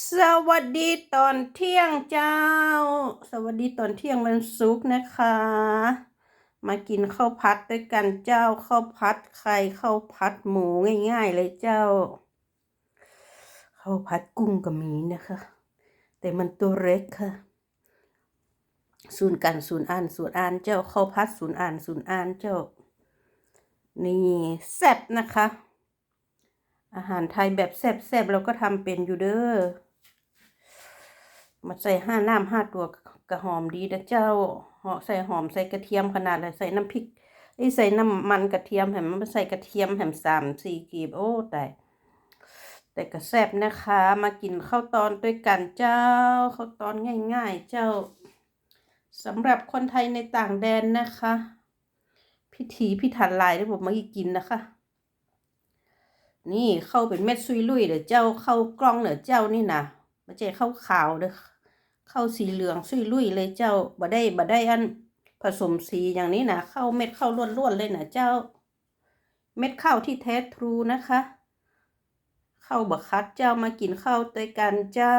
สวัสดีตอนเที่ยงเจ้า สวัสดีตอนเที่ยงวันศุกร์นะคะ มากินข้าวพัดด้วยกันเจ้าข้าวพัดไข่ข้าวพัดหมูง่าย ๆ เลยเจ้าข้าวพัดกุ้งก็มีนะคะ แต่มันตัวเล็กค่ะศูนย์กันศูนย์อ่านศูนย์อ่านเจ้าข้าวพัดศูนย์อ่านศูนย์อ่านเจ้า นี่แซ่บนะคะ อาหารไทยแบบแซ่บๆเราก็ทำเป็นอยู่เด้อมาใส่ห้าน้ำห้าตัวกระหอมดีนะเจ้าเหาใส่หอมใส่กระเทียมขนาดเลยใส่น้ำพริกไอ้ใส่น้ำมันกระเทียมแหมมันใส่กระเทียมแหมสามสี่กีบโอ้แต่แต่ก็แซ่บนะคะ มากินข้าวตอนด้วยกันเจ้าข้าวตอนง่าย ๆ เจ้าสำหรับคนไทยในต่างแดนนะคะ พิถีพิถันหลายที่ผมมากินนะคะ นี่เข้าเป็นเม็ดซุยลุยเดี๋ยวเจ้าเข้ากล้องเดี๋ยวเจ้านี่นะไม่ใช่เข้าขาวเด้อเข้าสีเหลืองซุยลุยเลยเจ้าบ่ได้บ่ได้อันผสมสีอย่างนี้นะเข้าเม็ดเข้าล้วนๆเลยนะเจ้า เม็ดข้าวที่แท้ทรูนะคะ เข้าบักคัดเจ้ามากินข้าวด้วยกันเจ้า